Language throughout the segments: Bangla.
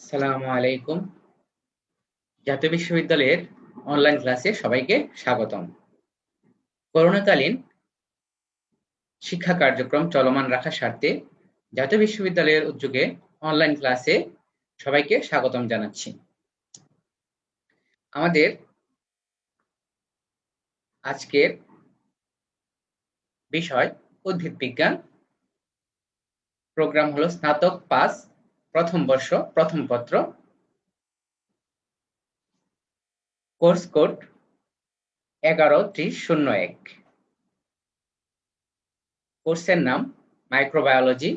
আসসালামু আলাইকুম। জাতীয় বিশ্ববিদ্যালয়ের অনলাইন ক্লাসে সবাইকে স্বাগতম। করোনাকালীন শিক্ষা কার্যক্রম চলমান রাখার স্বার্থে জাতীয় বিশ্ববিদ্যালয়ের উদ্যোগে অনলাইন ক্লাসে সবাইকে স্বাগতম জানাচ্ছি। আমাদের আজকের বিষয় উদ্ভিদ বিজ্ঞান। প্রোগ্রাম হলো স্নাতক পাস প্রথম বর্ষ, প্রথম পত্র। কোর্স কোড এগারো ত্রিশ শূন্য এক। কোর্সের নাম মাইক্রোবায়োলজি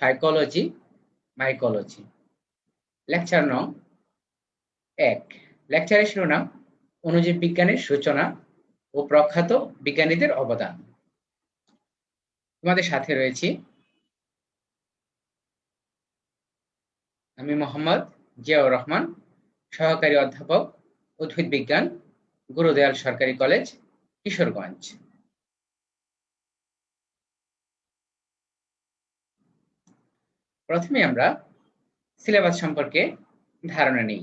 ফাইকোলজি মাইকোলজি। লেকচার নং এক। লেকচারের শিরোনাম, অনুজীব বিজ্ঞানের সূচনা ও প্রখ্যাত বিজ্ঞানীদের অবদান। তোমাদের সাথে রয়েছি আমি মোহাম্মদ জিয়াউর রহমান, সহকারী অধ্যাপক, উদ্ভিদ বিজ্ঞান, গুরুদয়াল সরকারি কলেজ, কিশোরগঞ্জ। প্রথমে আমরা সিলেবাস সম্পর্কে ধারণা নেই।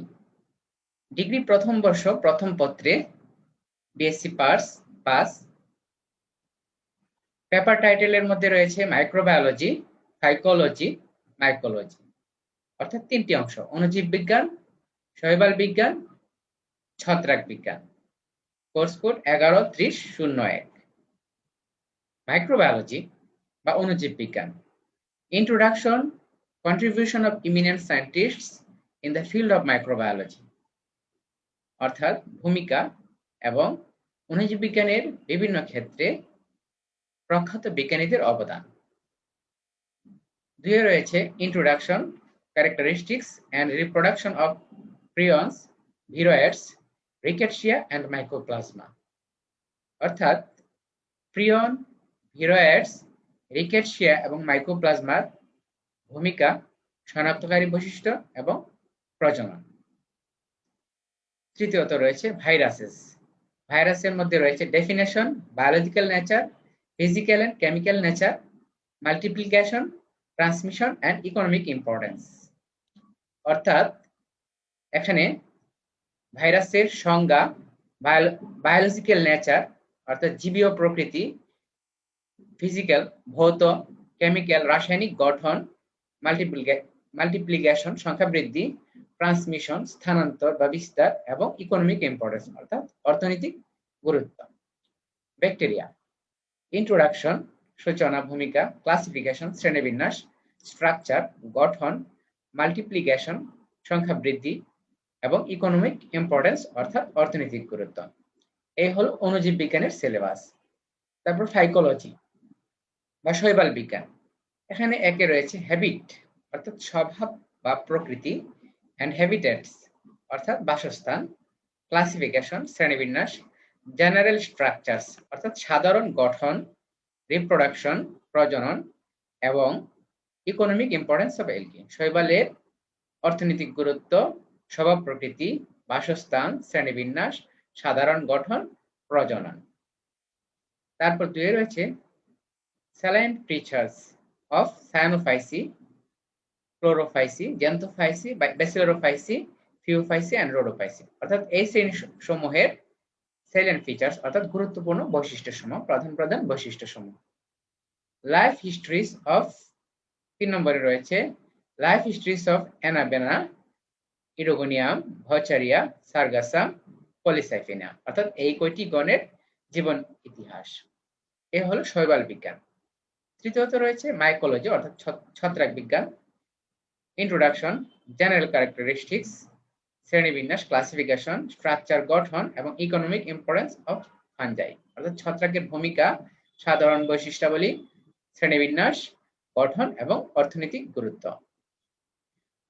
ডিগ্রি প্রথম বর্ষ, প্রথম পত্রে বিএসসি পার্স, পাস। পেপার টাইটেলের মধ্যে রয়েছে মাইক্রোবায়োলজি সাইকোলজি মাইকোলজি। অর্থাৎ তিনটি অংশ, অণুজীব বিজ্ঞান, শৈবাল বিজ্ঞান, ছত্রাক বিজ্ঞান। কোর্স কোড এগারো ত্রিশ শূন্য এক। মাইক্রোবায়োলজি বা অণুজীব বিজ্ঞান। Introduction contribution of eminent scientists in the field of microbiology অর্থাৎ ভূমিকা এবং অণুজীব বিজ্ঞানের বিভিন্ন ক্ষেত্রে প্রখ্যাত বিজ্ঞানীদের অবদান। দুয়ে রয়েছে introduction characteristics and reproduction of prions, viroids, rickettsia and mycoplasma. অর্থাৎ প্রিয়ন ভিরয়েডস রিকেটশিয়া এবং মাইক্রোপ্লাজমার ভূমিকা শনাক্তকারী বৈশিষ্ট্য এবং প্রজনন। তৃতীয়ত রয়েছে ভাইরাসেস। ভাইরাসের মধ্যে রয়েছে definition biological nature physical and chemical nature multiplication transmission and economic importance. অর্থাৎ এখানে ভাইরাসের সংজ্ঞা বায়োলজিক্যাল নেচার অর্থাৎ জীবীয় প্রকৃতি ফিজিক্যাল ভৌত কেমিক্যাল রাসায়নিক গঠন মাল্টিপ্লিকেশন সংখ্যা বৃদ্ধি ট্রান্সমিশন স্থানান্তর বা বিস্তার এবং ইকোনমিক ইম্পর্টেন্স অর্থাৎ অর্থনৈতিক গুরুত্ব। ব্যাকটেরিয়া ইন্ট্রোডাকশন সূচনা, ভূমিকা ক্লাসিফিকেশন শ্রেণীবিন্যাস স্ট্রাকচার গঠন মাল্টিপ্লিকেশন সংখ্যা বৃদ্ধি এবং ইকোনমিক ইম্পর্টেন্স অর্থাৎ অর্থনৈতিক গুরুত্ব। এই হলো অণুজীব বিজ্ঞানের সিলেবাস তারপর সাইকোলজি বা শৈবাল বিজ্ঞান। এখানে একে রয়েছে হ্যাবিট অর্থাৎ স্বভাব বা প্রকৃতি অ্যান্ড হ্যাবিটেটস অর্থাৎ বাসস্থান ক্লাসিফিকেশন শ্রেণীবিন্যাস জেনারেল স্ট্রাকচারস অর্থাৎ সাধারণ গঠন রিপ্রোডাকশন প্রজনন, এবং ইকোনমিক ইম্পর্টেন্স অফ এলকি শৈবালের অর্থনৈতিক গুরুত্ব, স্বভাব প্রকৃতি, বাসস্থান শ্রেণীবিন্যাস সাধারণ গঠন, প্রজনন। তারপর দুয়ে রয়েছে salient features of Cyanophyceae, Chlorophyceae, Xanthophyceae Bacillariophyceae Phaeophyceae and Rhodophyceae. অর্থাৎ এই শ্রেণি সমূহের সেলেন ফিচার্স অর্থাৎ গুরুত্বপূর্ণ বৈশিষ্ট্য সমূহ প্রধান প্রধান বৈশিষ্ট্য সমূহ লাইফ হিস্ট্রিজ অফ তিন নম্বরে রয়েছে লাইফ হিস্ট্রিস অফ অ্যানাবেনা ইরোগোনিয়াম ভচারিয়া সার্গাসা পলিসাইফিনা অর্থাৎ এই কয়টি গণের জীবন ইতিহাস। এ হলো শৈবাল বিজ্ঞান। তৃতীয়ত রয়েছে মাইকোলজি অর্থাৎ ছত্রাক বিজ্ঞান। ইন্ট্রোডাকশন জেনারেল ক্যারেক্টারিস্টিক্স শ্রেণীবিন্যাস ক্লাসিফিকেশন স্ট্রাকচার গঠন এবং ইকোনমিক ইম্পর্টেন্স অফ ফানজাই অর্থাৎ ছত্রাকের ভূমিকা, সাধারণ বৈশিষ্ট্যাবলী, শ্রেণীবিন্যাস গঠন এবং অর্থনৈতিক গুরুত্ব।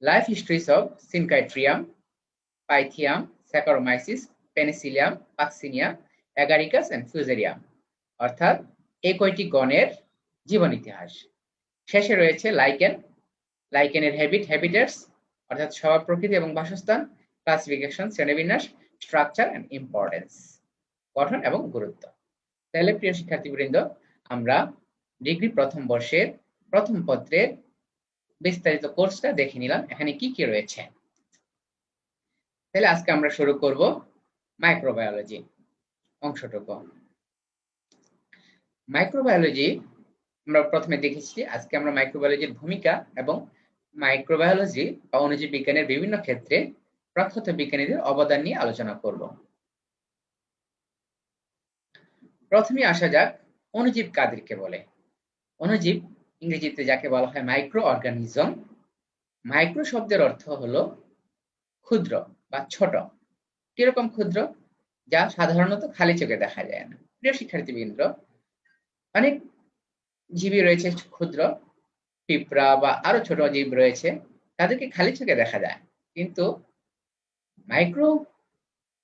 Life histories of Synchytrium Pythium Saccharomyces Penicillium Puccinia Agaricus and Fusarium অর্থাৎ এই কয়টি গণের জীবন ইতিহাস। শেষে রয়েছে লাইকেন লাইকেনের হ্যাবিট হ্যাবিটেটস অর্থাৎ স্বভাব, প্রকৃতি এবং বাসস্থান ক্লাসিফিকেশন শ্রেণীবিন্যাস স্ট্রাকচার অ্যান্ড ইম্পর্টেন্স গঠন এবং গুরুত্ব। তাহলে প্রিয় শিক্ষার্থীবৃন্দ, আমরা ডিগ্রি প্রথম বর্ষের প্রথম পত্রের বিস্তারিত কোর্সটা দেখে নিলাম। এখানে কি কি রয়েছে? তাহলে আজকে আমরা শুরু করব মাইক্রোবায়োলজি অংশটুকু। মাইক্রোবায়োলজি আমরা প্রথমে দেখেছি, আজকে আমরা মাইক্রোবায়োলজির ভূমিকা এবং মাইক্রোবায়োলজি বা অণুজীব বিজ্ঞানের বিভিন্ন ক্ষেত্রে প্রখ্যাত বিজ্ঞানীদের অবদান নিয়ে আলোচনা করব। প্রথমে আসা যাক অণুজীব কাদেরকে বলে। অণুজীব ইংরেজিতে যাকে বলা হয় মাইক্রো অর্গানিজম মাইক্রো শব্দের অর্থ হলো ক্ষুদ্র বা ছোট। কীরকম ক্ষুদ্র? যা সাধারণত খালি চোখে দেখা যায় না। প্রিয় শিক্ষার্থীবৃন্দ, অনেক জীবী রয়েছে ক্ষুদ্র, পিঁপড়া বা আরও ছোট জীব রয়েছে, তাদেরকে খালি চোখে দেখা যায়। কিন্তু মাইক্রো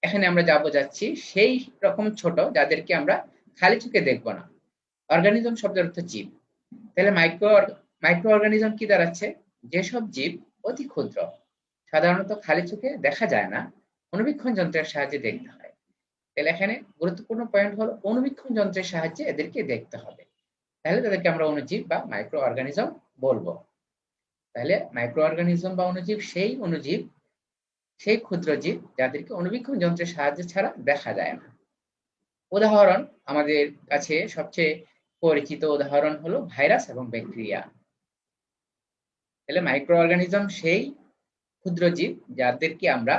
এখানে আমরা যা বোঝাচ্ছি, সেই রকম ছোট যাদেরকে আমরা খালি চোখে দেখব না। অর্গানিজম শব্দের অর্থ জীব। তাহলে মাইক্রো মাইক্রো অর্গানিজম কি দাঁড়াচ্ছে? যেসব জীব অতি ক্ষুদ্র, সাধারণত খালি চোখে দেখা যায় না, অনুবীক্ষণ যন্ত্রের সাহায্যে দেখতে হয়। তাহলে এখানে গুরুত্বপূর্ণ পয়েন্ট হলো অনুবীক্ষণ যন্ত্রের সাহায্যে এদেরকে দেখতে হবে। তাহলে তাদেরকে আমরা অনুজীব বা মাইক্রো অর্গানিজম বলব। তাহলে মাইক্রো অর্গানিজম বা অনুজীব সেই অনুজীব, সেই ক্ষুদ্র জীব যাদেরকে অনুবীক্ষণ যন্ত্রের সাহায্য ছাড়া দেখা যায় না। উদাহরণ আমাদের কাছে সবচেয়ে পরিচিত উদাহরণ হলো ভাইরাস এবং ব্যাকটেরিয়া। তাহলে মাইক্রো অর্গানিজম সেই ক্ষুদ্র জীব যাদেরকে আমরা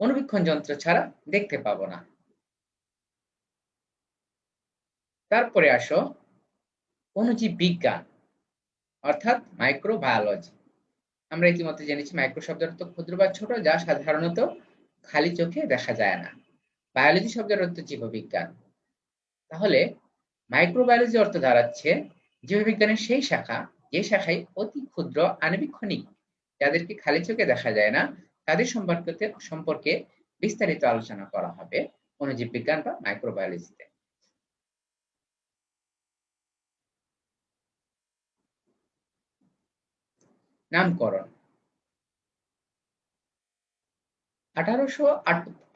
অনুবীক্ষণ যন্ত্র ছাড়া দেখতে পাবো না। তারপরে আসো অনুজীব বিজ্ঞান, অর্থাৎ মাইক্রোবায়োলজি আমরা ইতিমধ্যে জেনেছি মাইক্রো শব্দের অর্থ ক্ষুদ্র বা ছোট, যা সাধারণত খালি চোখে দেখা যায় না। বায়োলজি শব্দের অর্থ জীববিজ্ঞান। তাহলে মাইক্রোবায়োলজি অর্থ দাঁড়াচ্ছে জীববিজ্ঞানের সেই শাখা, যে শাখায় অতি ক্ষুদ্র আণবিক্ষণিক যাদেরকে খালি চোখে দেখা যায় না, তাদের সম্পর্কে সম্পর্কে বিস্তারিত আলোচনা করা হবে অনুজীব বিজ্ঞান বা মাইক্রোবায়োলজিতে নামকরণ। আঠারোশো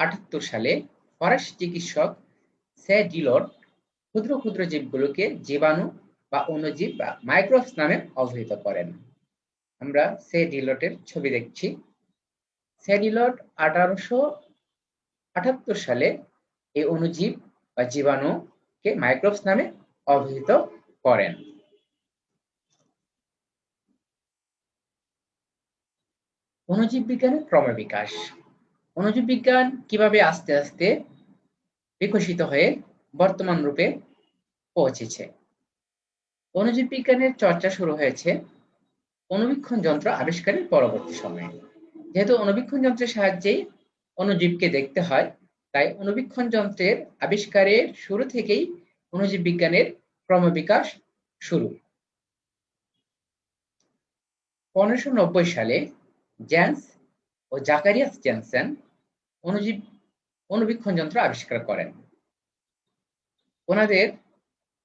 আটাত্তর সালে ফরাসি চিকিৎসক সে ডিলর ক্ষুদ্র ক্ষুদ্র জীবগুলোকে জীবাণু বা অণুজীব বা মাইক্রোবস নামে অভিহিত করেন। আমরা সে ডিলটের ছবি দেখছি। সে ডিলট আঠারোশো আটাত্তর সালে এই অণুজীব বা জীবাণুকে মাইক্রোবস নামে অভিহিত করেন। অণুজীব বিজ্ঞানের ক্রমবিকাশ অণুজীব বিজ্ঞান কীভাবে আস্তে আস্তে বিকশিত হয়ে বর্তমান রূপে পৌঁছেছে। অণুজীব বিজ্ঞানের চর্চা শুরু হয়েছে অনুবীক্ষণ যন্ত্র আবিষ্কারের পরবর্তী সময়ে। যেহেতু অনুবীক্ষণ যন্ত্রের সাহায্যেই অণুজীবকে দেখতে হয়, তাই অনুবীক্ষণ যন্ত্রের আবিষ্কারের শুরু থেকেই অণুজীব বিজ্ঞানের ক্রমবিকাশ শুরু। পনেরোশো নব্বই সালে জ্যান্স ও জাকারিয়াস জেনসেন অনুজীব অনুবীক্ষণ যন্ত্র আবিষ্কার করেন। ওনাদের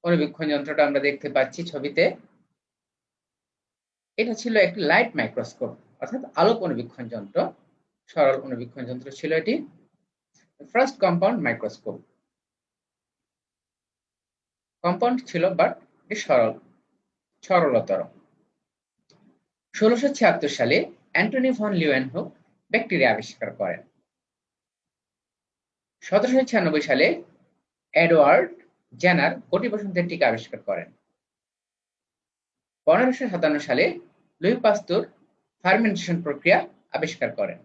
অনুবীক্ষণ যন্ত্রটা আমরা দেখতে পাচ্ছি ছবিতে। এটা ছিল একটি লাইট মাইক্রোস্কোপ, অর্থাৎ আলোক অনুবীক্ষণ যন্ত্র, সরল অনুবীক্ষণ যন্ত্র ছিল এটি। ফার্স্ট কম্পাউন্ড মাইক্রোস্কোপ কম্পাউন্ড ছিল বাট সরল, সরলতর। ষোলোশো ছিয়াত্তর সালে অ্যান্টনি ভন লিওয়েনহুক ব্যাকটেরিয়া আবিষ্কার করেন। সতেরোশো ছিয়ানব্বই সালে এডওয়ার্ড জেনার বসন্তের টিকা আবিষ্কার করেন। পনেরোশো সাতান্ন সালে লুই পাস্তুর ফার্মেন্টেশন প্রক্রিয়া আবিষ্কার করেন।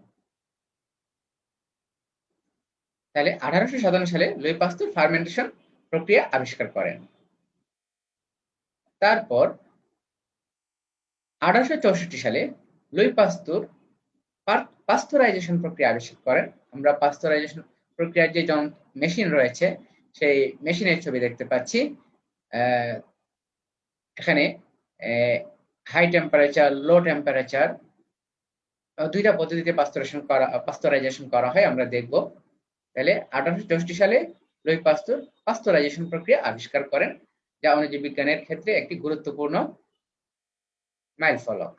তাহলে আঠারোশো সাতান্ন সালে লুই পাস্তুর ফার্মেন্টেশন প্রক্রিয়া আবিষ্কার করেন। তারপর আঠারোশো চৌষট্টি সালে লুই পাস্তুর পাস্তরাইজেশন প্রক্রিয়া আবিষ্কার করেন। আমরা পাস্তরাইজেশন প্রক্রিয়ার যে মেশিন রয়েছে সেই মেশিনের ছবি দেখতে পাচ্ছি। এখানে হাই টেম্পারেচার লো টেম্পারেচার দুইটা পদ্ধতিতে পাস্তরাইজেশন করা পাস্তরাইজেশন করা হয়, আমরা দেখব। তাহলে আঠারোশো চৌষট্টি সালে লুই পাস্তুর পাস্তরাইজেশন প্রক্রিয়া আবিষ্কার করেন, যা অণুজীব বিজ্ঞানের ক্ষেত্রে একটি গুরুত্বপূর্ণ মাইল ফলক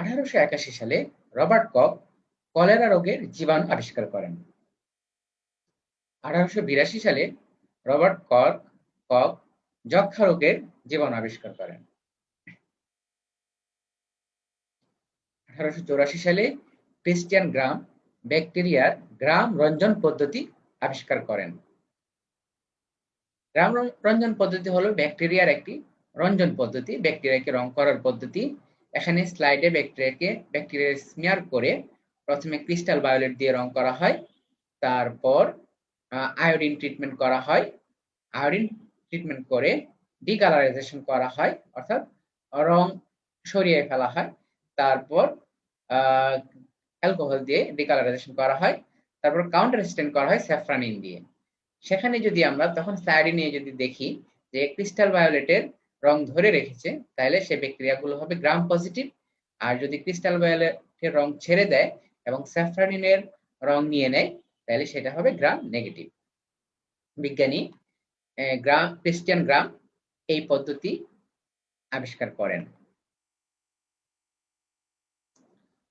আঠারোশো একাশি সালে রবার্ট কক কলেরা রোগের জীবাণু আবিষ্কার করেন। আঠারোশো বিরাশি সালে রবার্ট কক কক যক্ষা রোগের জীবন আবিষ্কার করেন। আঠারোশো সালে ক্রিস্টিয়ান গ্রাম ব্যাকটেরিয়ার গ্রাম রঞ্জন পদ্ধতি আবিষ্কার করেন। গ্রাম রঞ্জন পদ্ধতি হলো ব্যাকটেরিয়ার একটি রঞ্জন পদ্ধতি। ব্যাকটেরিয়াকে রং করার পদ্ধতি, এখানে স্লাইডে ব্যাকটেরিয়াকে ব্যাকটেরিয়া স্মিয়ার করে প্রথমে ক্রিস্টাল বায়োলেট দিয়ে রং করা হয়, তারপর আয়োডিন ট্রিটমেন্ট করা হয়। আয়োডিন ট্রিটমেন্ট করে ডিকালারাইজেশন করা হয়, অর্থাৎ রং সরিয়ে ফেলা হয়। তারপর অ্যালকোহল দিয়ে ডিকালারাইজেশন করা হয়। তারপর কাউন্টার স্টেন করা হয় স্যাফ্রানিন দিয়ে। সেখানে যদি আমরা তখন স্লাইডে নিয়ে যদি দেখি যে ক্রিস্টাল ভায়োলেটের রং ধরে রেখেছে, তাহলে সে ব্যাকটেরিয়াগুলো হবে গ্রাম পজিটিভ আর যদি ক্রিস্টাল ভায়োলেটের রং ছেড়ে দেয় এবং স্যাফ্রানিনের রং নিয়ে নেয় তাহলে সেটা হবে গ্রাম নেগেটিভ বিজ্ঞানী গ্রাম ক্রিস্টিয়ান গ্রাম এই পদ্ধতি আবিষ্কার করেন।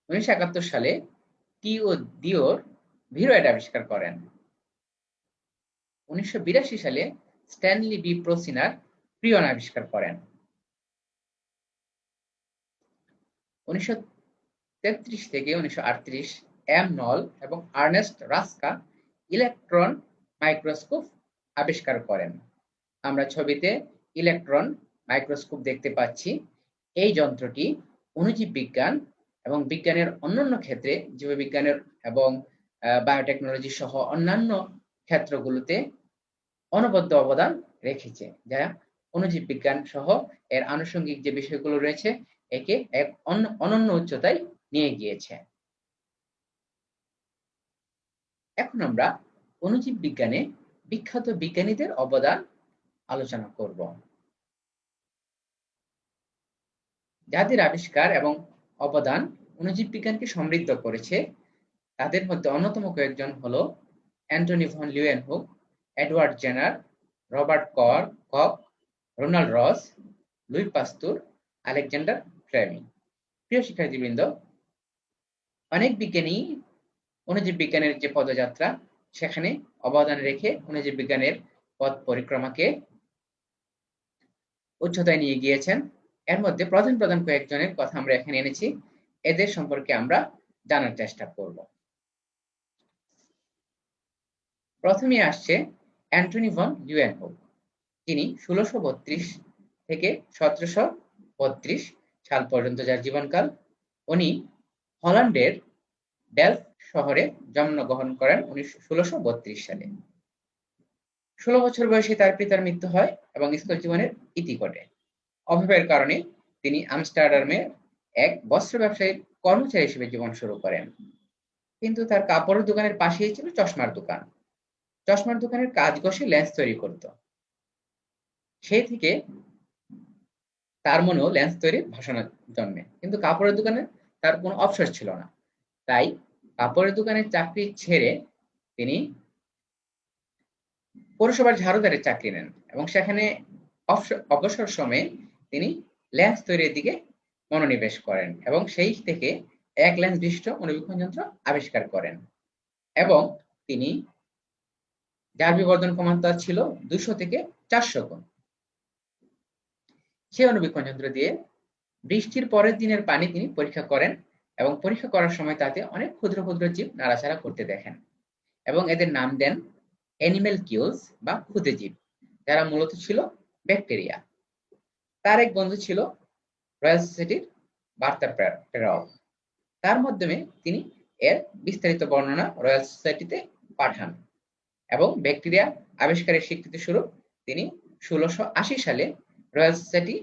উনিশশো একাত্তর সালে টি ও দিওর ভিরোয়েড আবিষ্কার করেন। উনিশশো বিরাশি সালে স্ট্যানলি বি প্রোসিনার প্রিয়ন আবিষ্কার করেন। উনিশশো তেত্রিশ থেকে উনিশশো আটত্রিশ এম নল এবং আর্নেস্ট রাস্কা ইলেকট্রন মাইক্রোস্কোপ আবিষ্কার করেন। আমরা ছবিতে ইলেকট্রন মাইক্রোস্কোপ দেখতে পাচ্ছি। এই যন্ত্রটি অণুজীব বিজ্ঞান এবং বিজ্ঞানের অন্যান্য ক্ষেত্রে জীববিজ্ঞানের এবং বায়োটেকনোলজি সহ অন্যান্য ক্ষেত্রগুলোতে অনবদ্য অবদান রেখেছে। যা অণুজীব বিজ্ঞান সহ এর আনুষঙ্গিক যে বিষয়গুলো রয়েছে, একে এক অনন্য উচ্চতায় নিয়ে গিয়েছে। এখন আমরা অণুজীব বিজ্ঞানে বিখ্যাত বিজ্ঞানীদের অবদান আলোচনা করব। যাদের আবিষ্কার এবং অবদান অণুজীব বিজ্ঞানকে সমৃদ্ধ করেছে, তাদের মধ্যে অন্যতম কয়েকজন হল Antonie van Leeuwenhoek Edward Jenner, Robert কর, Koch, Ronald Ross, Louis Pasteur, Alexander Fleming. প্রিয় শিক্ষার্থীবৃন্দ, অনেক বিজ্ঞানী অণুজীব বিজ্ঞানের যে পদযাত্রা, সেখানে অবদান রেখে অণুজীব বিজ্ঞানের পথ পরিক্রমাকে উচ্চতায় নিয়ে গিয়েছেন। এর মধ্যে প্রধান প্রধান কয়েকজনের কথা আমরা এখানে এনেছি। এদের সম্পর্কে আমরা জানার চেষ্টা করব। প্রথমে আসছে অ্যান্টনি ভন লিউয়েনহুক তিনি ষোলোশো বত্রিশ থেকে সতেরোশো বত্রিশ সাল পর্যন্ত যার জীবনকাল, উনি হল্যান্ডের ডেলফ শহরে জন্মগ্রহণ করেন ষোলোশো বত্রিশ সালে। ষোলো বছর বয়সে তার পিতার মৃত্যু হয় এবং স্কুল জীবনের ইতি ঘটে। অভাবের কারণে তিনি আমস্টারডামে এক বস্ত্র ব্যবসায়ীর কর্মচারী হিসেবে জীবন শুরু করেন। কিন্তু তার কাপড়ের দোকানের পাশেই ছিল চশমার দোকান। চশমার দোকানের কাজ কষে লেন্স তৈরি করত। সেই থেকে তার মনেও লেন্স তৈরির ভাষণা জন্মে। কিন্তু কাপড়ের দোকানে তার কোনো অবসর ছিল না। তাই কাপড়ের দোকানের চাকরি ছেড়ে তিনি পৌরসভার ঝাড়ুদারের চাকরি নেন এবং সেখানে অবসর সময়ে তিনি লেন্স তৈরির দিকে মনোনিবেশ করেন এবং সেই থেকে এক লেন্স বিশিষ্ট অনুবীক্ষণ যন্ত্র আবিষ্কার করেন এবং তিনি যার বিবর্ধন ক্ষমতা ছিল দুশো থেকে চারশো গুণ। সেই অনুবীক্ষণ যন্ত্র দিয়ে বৃষ্টির পরের দিনের পানি তিনি পরীক্ষা করেন এবং পরীক্ষা করার সময় তাতে অনেক ক্ষুদ্র ক্ষুদ্র জীব নাড়াচাড়া করতে দেখেন এবং এদের নাম দেন অ্যানিমেল কিউলস বা ক্ষুদে জীব। যারা মূলত ছিল ব্যাকটেরিয়া তার এক বন্ধু ছিল রয়্যাল সোসাইটির বার্তা প্রেরক। তার মাধ্যমে তিনি এর বিস্তারিত বর্ণনা রয়্যাল সোসাইটিতে পাঠান এবং ব্যাকটেরিয়া আবিষ্কারের স্বীকৃতি স্বরূপ তিনি ষোলোশো আশি সালে রয়্যাল সোসাইটি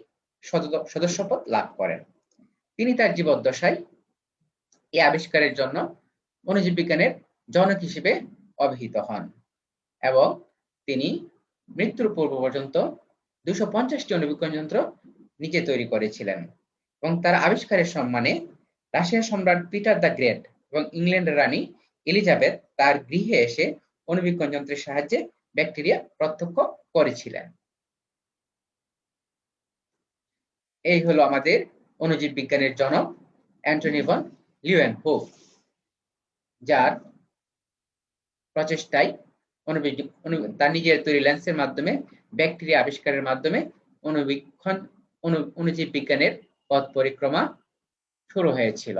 সদস্যপদ লাভ করেন। তিনি তার জীবদ্দশায় এই আবিষ্কারের জন্য অণুজীব বিজ্ঞানের জনক হিসেবে অভিহিত হন এবং তিনি মৃত্যুর পূর্ব পর্যন্ত দুশো পঞ্চাশটি অনুবীক্ষণ যন্ত্র নিজে তৈরি করেছিলেন এবং তার আবিষ্কারের সম্মানে রাশিয়ার সম্রাট পিটার দ্য গ্রেট এবং ইংল্যান্ডের রানী এলিজাবেথ তার গৃহে এসে অনুবীক্ষণ যন্ত্রের সাহায্যে ব্যাকটেরিয়া প্রত্যক্ষ করেছিলেন। এই হলো আমাদের অনুজীব বিজ্ঞানের জনক অ্যান্টনিভন লিওয়েন হো, যার প্রচেষ্টায় তার নিজের তৈরি লেন্সের মাধ্যমে, ব্যাকটেরিয়া আবিষ্কারের মাধ্যমে অনুবীক্ষণ অনুজীব বিজ্ঞানের পথ পরিক্রমা শুরু হয়েছিল।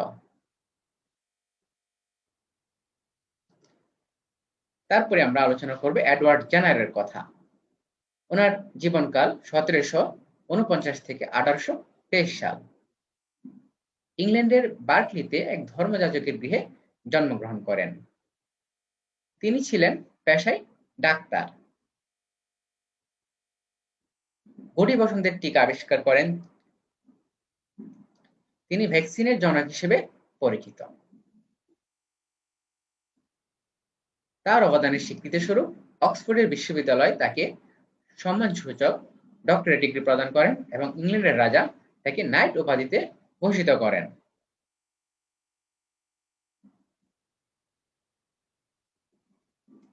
তারপরে আমরা আলোচনা করব এডওয়ার্ড জেনারের কথা। ওনার জীবনকাল সতেরোশো উনপঞ্চাশ থেকে আঠারোশো তেইশ সাল। ইংল্যান্ডের বার্কলিতে এক ধর্মযাজকের গৃহে জন্মগ্রহণ করেন। তিনি ছিলেন পেশায় ডাক্তার। গুটি বসন্তের টিকা আবিষ্কার করেন। তিনি ভ্যাকসিনের জনক হিসেবে পরিচিত। তার অবদানের স্বীকৃতি স্বরূপ অক্সফোর্ডের বিশ্ববিদ্যালয় তাকে সম্মানসূচক ডক্টরেট ডিগ্রি প্রদান করেন এবং ইংল্যান্ডের রাজা তাকে নাইট উপাধিতে ভূষিত করেন।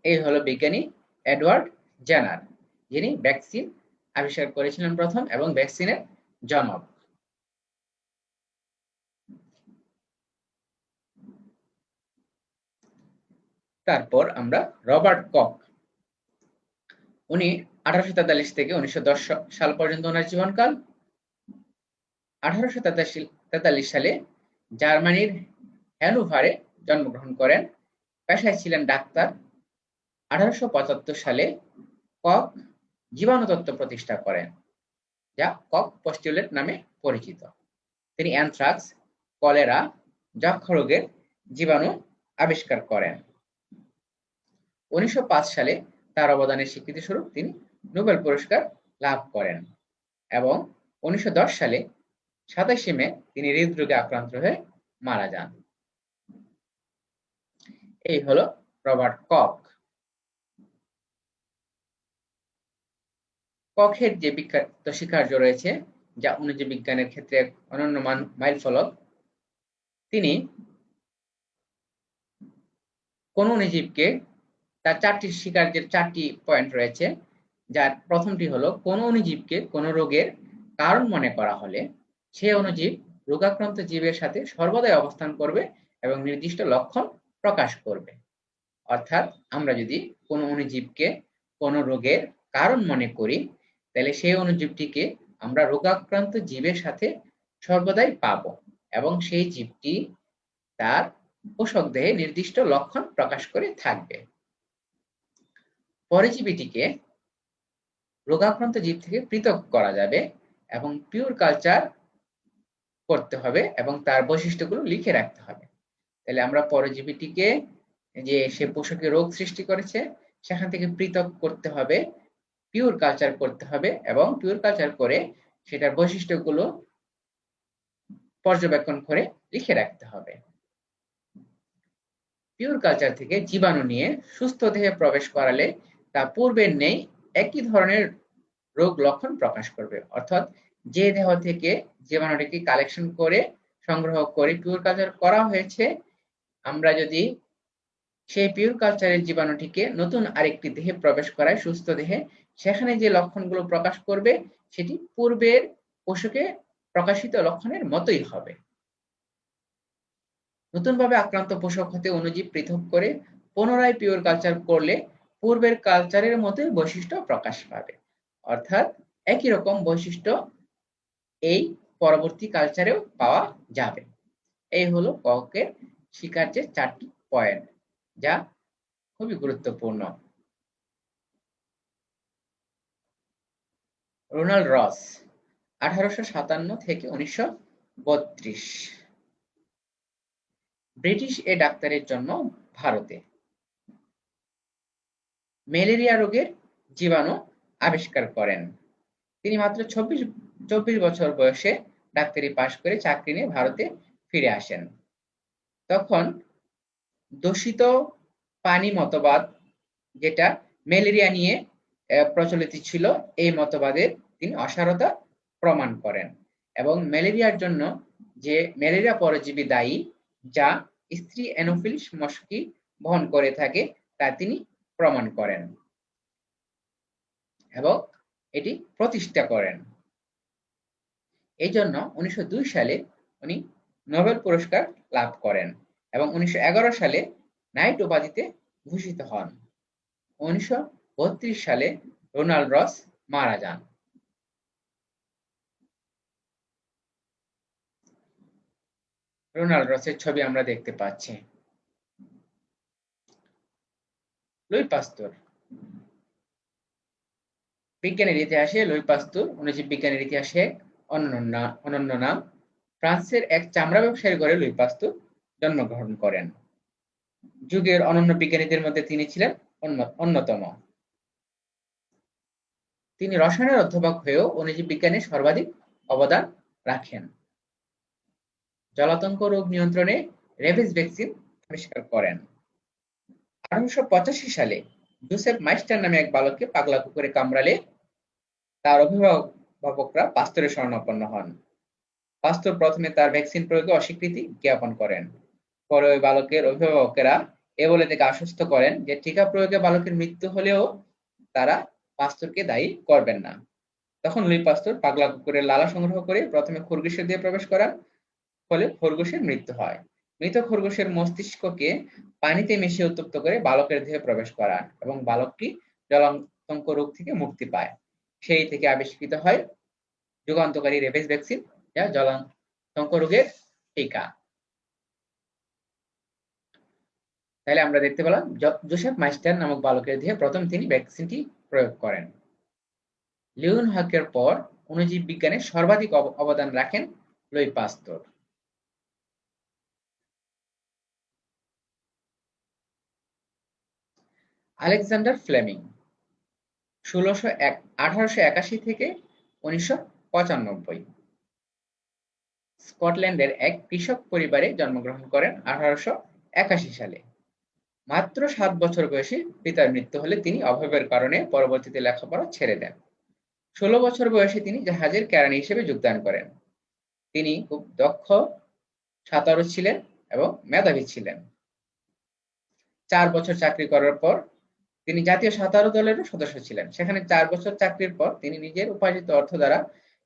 এই হলো বিজ্ঞানী এডওয়ার্ড জেনার। যিনি ভ্যাকসিন আবিষ্কার করেছিলেন প্রথম এবং ভ্যাকসিনের জনক। তারপর আমরা রবার্ট কক। উনি আঠারোশো তেতাল্লিশ থেকে উনিশশো দশ সাল পর্যন্ত ওনার জীবনকাল। আঠারোশো তেতাল্লিশ সালে জার্মানির হ্যানোভারে জন্মগ্রহণ করেন। পেশায় ছিলেন ডাক্তার। আঠারোশো পঁচাত্তর সালে কক জীবাণুতত্ত্ব প্রতিষ্ঠা করেন, যা কক পস্টিউলেট নামে পরিচিত। তিনি অ্যানথ্রাক্স, কলেরা যক্ষ রোগের জীবাণু আবিষ্কার করেন। উনিশশো পাঁচ সালে তার অবদানের স্বীকৃতিস্বরূপ তিনি নোবেল পুরস্কার লাভ করেন এবং উনিশশো দশ সালে সাতাশে মে তিনি হৃদরোগে আক্রান্ত হয়ে মারা যান। এই হলো রবার্ট কক। কখের যে বিখ্যাত স্বীকার্য রয়েছে, যা অনুজীব বিজ্ঞানের ক্ষেত্রে এক অনন্য মাইল ফলক, তিনি কোন অনুজীবকে তার চারটি স্বীকার্যের চারটি পয়েন্ট রয়েছে, যার প্রথমটি হলো কোন অনুজীবকে কোন রোগের কারণ মনে করা হলে সে অনুজীব রোগাক্রান্ত জীবের সাথে সর্বদাই অবস্থান করবে এবং নির্দিষ্ট লক্ষণ প্রকাশ করবে। অর্থাৎ আমরা যদি কোনো অনুজীবকে কোনো রোগের কারণ মনে করি, তাহলে সেই অনুজীবটিকে আমরা রোগাক্রান্ত জীবের সাথে সর্বদাই পাব এবং সেই জীবটি তার পোষক দেহে নির্দিষ্ট লক্ষণ প্রকাশ করে থাকবে। পরজীবীটিকে রোগাক্রান্ত জীব থেকে পৃথক করা যাবে এবং পিওর কালচার করতে হবে এবং তার বৈশিষ্ট্যগুলো লিখে রাখতে হবে। তাহলে আমরা পরজীবীটিকে যে সে পশুকে রোগ সৃষ্টি করেছে, সেখান থেকে পৃথক করতে হবে পিওর কালচার করতে হবে এবং পিওর কালচার করে সেটার বৈশিষ্ট্যগুলো পর্যবেক্ষণ করে লিখে রাখতে হবে। পিওর কালচার থেকে জীবাণু নিয়ে সুস্থ দেহে প্রবেশ করালে তা পূর্বের নেই, একই ধরনের রোগ লক্ষণ প্রকাশ করবে। অর্থাৎ যে দেহ থেকে জীবাণুটিকে কালেকশন করে সংগ্রহ করে পিওর কালচার করা হয়েছে, আমরা যদি সেই পিওর কালচারের জীবাণুটিকে নতুন আরেকটি দেহে প্রবেশ করায় সুস্থ দেহে, সেখানে যে লক্ষণগুলো প্রকাশ করবে, সেটি পূর্বের পশুকে প্রকাশিত লক্ষণের মতোই হবে। নতুনভাবে আক্রান্ত পোষক হতে অনুজীব পৃথক করে পুনরায় পিওর কালচার করলে পূর্বের কালচারের মতোই বৈশিষ্ট্য প্রকাশ পাবে। অর্থাৎ একই রকম বৈশিষ্ট্য এই পরবর্তী কালচারেও পাওয়া যাবে। এই হলো ককের শিকার্যের চারটি পয়েন্ট যা খুবই গুরুত্বপূর্ণ। রোনাল্ড রস, আঠারোশো সাতান্ন থেকে উনিশশো বত্রিশ। ব্রিটিশ এ ডাক্তারের জন্ম ভারতে। ম্যালেরিয়া রোগের জীবাণু আবিষ্কার করেন। তিনি মাত্র চব্বিশ চব্বিশ বছর বয়সে ডাক্তারি পাশ করে চাকরি নিয়ে ভারতে ফিরে আসেন। তখন দূষিত পানি মতবাদ যেটা ম্যালেরিয়া নিয়ে প্রচলিত ছিল, এই মতবাদের তিনি অসারতা প্রমাণ করেন এবং ম্যালেরিয়ার জন্য যে ম্যালেরিয়া পরজীবী দায়ী, যা স্ত্রী অ্যানোফিলিস মশকি বহন করে থাকে, তা তিনি প্রমাণ করেন এবং এটি প্রতিষ্ঠা করেন। এই জন্য উনিশশো দুই সালে উনি নোবেল পুরস্কার লাভ করেন এবং উনিশশো এগারো সালে নাইট উপাধিতে ভূষিত হন। উনিশশো সালে রোনাল্ড রস মারা যান। রোনাল্ড রসের ছবি আমরা দেখতে পাচ্ছি। Louis Pasteur. বিজ্ঞানের ইতিহাসে লুই পাস্তুর অণুজীব বিজ্ঞানের ইতিহাসে অনন্য নাম। ফ্রান্সের এক চামড়া ব্যবসায়ীর ঘরে লুই পাস্তুর জন্মগ্রহণ করেন। যুগের অনন্য বিজ্ঞানীদের মধ্যে তিনি ছিলেন অন্যতম। তিনি রসায়নের অধ্যাপক হয়েও অণুজীব বিজ্ঞানে সর্বাধিক অবদান রাখেন। জলাতঙ্ক রোগ নিয়ন্ত্রণে রেবিস ভ্যাকসিন আবিষ্কার করেন। আঠারোশো পঁচাশি সালে জোসেফ মাইস্টার নামে এক বালককে পাগলা কুকুরে কামড়ালে তার অভিভাবকরা পাস্তরের শরণাপন্ন হন। পাস্তর প্রথমে তার ভ্যাকসিন প্রয়োগে অস্বীকৃতি জ্ঞাপন করেন। পরে ওই বালকের অভিভাবকেরা এ বলে তাকে আশ্বস্ত করেন যে টিকা প্রয়োগে বালকের মৃত্যু হলেও তারা পাস্তরকে দায়ী করবেন না। তখন লুই পাস্তর পাগলা কুকুরের লালা সংগ্রহ করে প্রথমে খরগোশের দিয়ে প্রবেশ করান, ফলে খরগোশের মৃত্যু হয়। মৃত খরগোশের মস্তিষ্ককে পানিতে মিশিয়ে উত্তপ্ত করে বালকের দেহে প্রবেশ করান এবং বালকটি জলাতঙ্ক রোগ থেকে মুক্তি পায়। সেই থেকে আবিষ্কৃত হয় যুগান্তকারী রেবিস ভ্যাকসিন, যা জলাতঙ্ক রোগের টিকা। তাহলে আমরা দেখতে পেলাম জোসেফ মাইস্টার নামক বালকের দেহে প্রথম তিনি ভ্যাকসিনটি প্রয়োগ করেন। লিওন হকের পর অণুজীব বিজ্ঞানে সর্বাধিক অবদান রাখেন লুই পাস্তর আলেকজান্ডার ফ্লেমিং ষোলোশো থেকে উনিশশো পঁচানব্বই। স্কটল্যান্ডের এক কৃষক পরিবারে জন্মগ্রহণ করেন আঠারোশো একাশি সালে। মাত্র সাত বছর বয়সে পিতার মৃত্যু হলে তিনি অভাবের কারণে পরবর্তীতে লেখাপড়া ছেড়ে দেন। ষোলো বছর বয়সে তিনি জাহাজের কেরানি হিসেবে যোগদান করেন। তিনি খুব দক্ষ, সাঁতারু ছিলেন এবং মেধাবী ছিলেন। চার বছর চাকরি করার পর তিনি জাতীয় সাঁতারু দলেরও সদস্য ছিলেন। সেখানে চার বছর চাকরির পর তিনি নিজের উপার্জিত অর্থ দ্বারা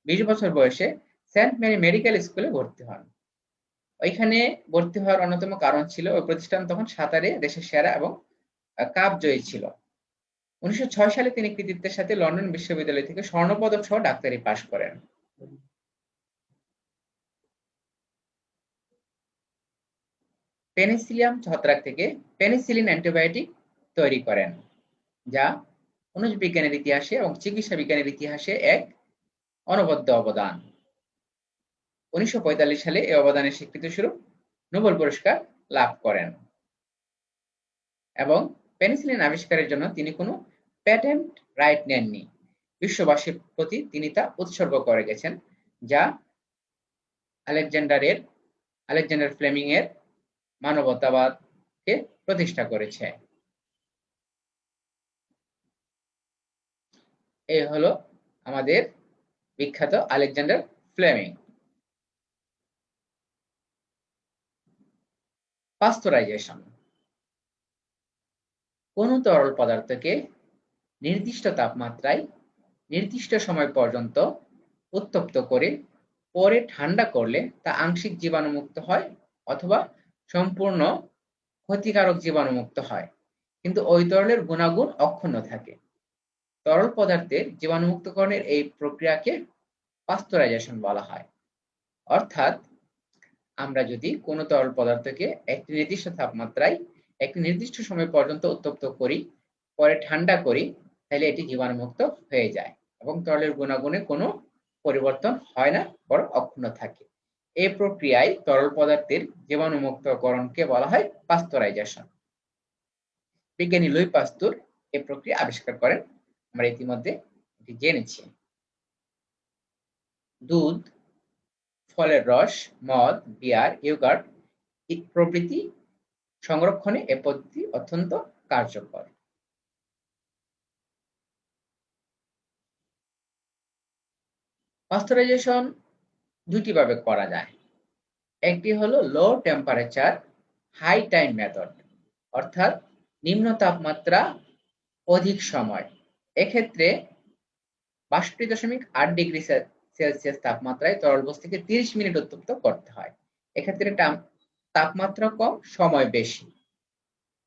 বিশ বছর বয়সে সেন্ট মেরি মেডিকেল স্কুলে ভর্তি হন। ওইখানে ভর্তি হওয়ার অন্যতম কারণ ছিল, ওই প্রতিষ্ঠান তখন সাঁতারে দেশের সেরা এবং কাপ জয়ী ছিল। উনিশশো সালে তিনি কৃতিত্বের সাথে লন্ডন বিশ্ববিদ্যালয় থেকে স্বর্ণপদক সহ ডাক্তারি পাশ করেন। পেনিসিলিয়াম ছত্রাক থেকে পেনিসিলিন অ্যান্টিবায়োটিক তৈরি করেন। যা অনুজ বিজ্ঞানের ইতিহাসে এবং চিকিৎসা বিজ্ঞানের ইতিহাসে এক অনবদ্য অবদান। উনিশশো পঁয়তাল্লিশ সালে এই অবদানের স্বীকৃতি স্বরূপ নোবেল পুরস্কার লাভ করেন। এবং পেনিসিলিন আবিষ্কারের জন্য তিনি কোনো প্যাটেন্ট রাইট নেননি। বিশ্ববাসীর প্রতি তিনি তা উৎসর্গ করে গেছেন, যা আলেকজান্ডারের, আলেকজান্ডার ফ্লেমিং এর মানবতাবাদকে প্রতিষ্ঠা করেছে। এই হলো আমাদের বিখ্যাত আলেকজান্ডার ফ্লেমিং। পাস্তরাইজেশন। কোন তরল পদার্থকে নির্দিষ্ট তাপমাত্রায় নির্দিষ্ট সময় পর্যন্ত উত্তপ্ত করে পরে ঠান্ডা করলে তা আংশিক জীবাণুমুক্ত হয় অথবা সম্পূর্ণ ক্ষতিকারক জীবাণুমুক্ত হয়। কিন্তু ওই তরলের গুণাগুণ অক্ষুণ্ণ থাকে। তরল পদার্থের জীবাণুমুক্তকরণের এই প্রক্রিয়াকে পাস্তরাইজেশন বলা হয়। অর্থাৎ আমরা যদি কোনো তরল পদার্থকে একটি নির্দিষ্ট তাপমাত্রায় একটি নির্দিষ্ট সময় পর্যন্ত উত্তপ্ত করি, পরে ঠান্ডা করি, তাহলে এটি জীবাণুমুক্ত হয়ে যায় এবং তরলের গুণাগুণে কোনো পরিবর্তন হয় না, বরং অক্ষুণ্ণ থাকে। এই প্রক্রিয়ায় তরল পদার্থের জীবাণুমুক্তকরণকে বলা হয় পাস্তরাইজেশন বিজ্ঞানী লুই পাস্তুর এই প্রক্রিয়া আবিষ্কার করেন। আমরা ইতিমধ্যে এটি জেনেছি। দুধ, ফলের রস, মদ, বিয়ার, ইউগার্ট প্রভৃতি সংরক্ষণে এ পদ্ধতি অত্যন্ত কার্যকর। পাস্তুরাইজেশন দুটি ভাবে করা যায়। একটি হলো low temperature high time method অর্থাৎ নিম্ন তাপমাত্রা অধিক সময়। এক্ষেত্রে বাষট্টি দশমিক আট ডিগ্রি সেলসিয়াস তাপমাত্রায় তরল বস্তুকে তিরিশ মিনিট উত্তপ্ত করতে হয়। এক্ষেত্রে তাপমাত্রা কম, সময় বেশি।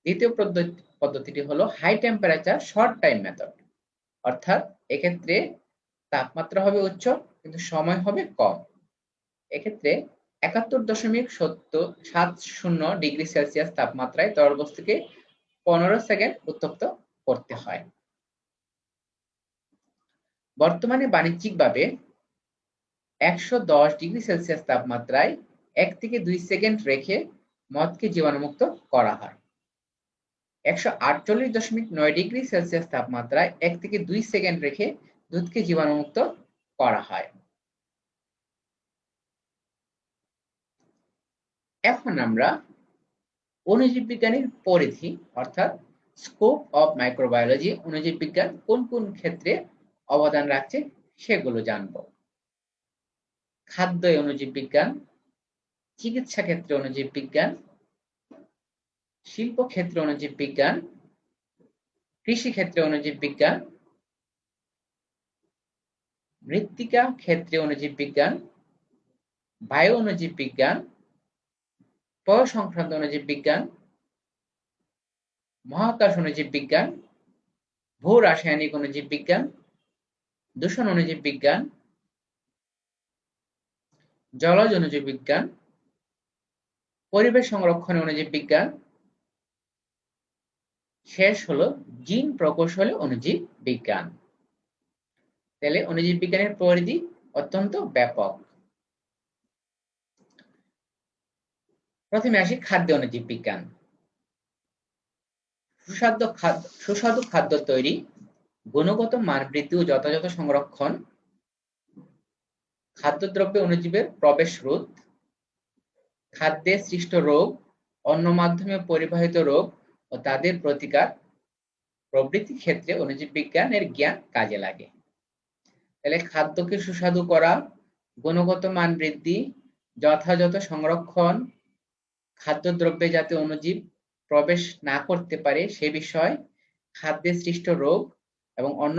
দ্বিতীয় পদ্ধতিটি হলো high temperature short time method অর্থাৎ এক্ষেত্রে তাপমাত্রা হবে উচ্চ, কিন্তু সময় হবে কম। এক্ষেত্রে একাত্তর দশমিক সত্তর সাত শূন্য ডিগ্রি সেলসিয়াস তাপমাত্রায় তরল বস্তুকে পনেরো সেকেন্ড উত্তপ্ত করতে হয়। বর্তমানে বাণিজ্যিকভাবে একশো দশ ডিগ্রি সেলসিয়াস তাপমাত্রায় এক থেকে দুই সেকেন্ড রেখে মদকে জীবাণুমুক্ত করা হয়। একশো আটচল্লিশ দশমিক নয় ডিগ্রি সেলসিয়াস তাপমাত্রায় এক থেকে দুই সেকেন্ড রেখে দুধকে জীবাণুমুক্ত করা হয়। এখন আমরা অণুজীব বিজ্ঞানের পরিধি, অর্থাৎ স্কোপ অফ মাইক্রোবায়োলজি অণুজীব বিজ্ঞান কোন কোন ক্ষেত্রে অবদান রাখছে, সেগুলো জানব। খাদ্য অনুজীব বিজ্ঞান, চিকিৎসা ক্ষেত্রে অনুজীব বিজ্ঞান, শিল্প ক্ষেত্রে অণুজীব বিজ্ঞান, কৃষি ক্ষেত্রে অণুজীব বিজ্ঞান, মৃত্তিকা ক্ষেত্রে অনুজীব বিজ্ঞান, বায়ু অনুজীব বিজ্ঞান পয় সংক্রান্ত অণুজীব বিজ্ঞান, মহাকাশ অনুজীব বিজ্ঞান, ভূ রাসায়নিক অনুজীব বিজ্ঞান দূষণ অণুজীব বিজ্ঞান, জলজ অণুজীব বিজ্ঞান, পরিবেশ সংরক্ষণ অণুজীব বিজ্ঞান, শেষ হলো জিন প্রকৌশলে অণুজীব বিজ্ঞান। তাহলে অণুজীব বিজ্ঞানের পরিধি অত্যন্ত ব্যাপক। প্রথমে আসি খাদ্য অণুজীব বিজ্ঞান। সুস্বাদু খাদ্য সুস্বাদু খাদ্য তৈরি গুণগত মান বৃদ্ধি ও যথাযথ সংরক্ষণ, খাদ্যদ্রব্যে অণুজীবের প্রবেশ রোধ, খাদ্যে সৃষ্ট রোগ, অন্য মাধ্যমে পরিবাহিত রোগ ও তাদের প্রতিকার প্রভৃতি ক্ষেত্রে অণুজীব বিজ্ঞানের জ্ঞান কাজে লাগে। তাহলে খাদ্যকে সুস্বাদু করা, গুণগত মান বৃদ্ধি যথাযথ সংরক্ষণ, খাদ্যদ্রব্যে যাতে অণুজীব প্রবেশ না করতে পারে সে বিষয় খাদ্যে সৃষ্ট রোগ এবং অন্য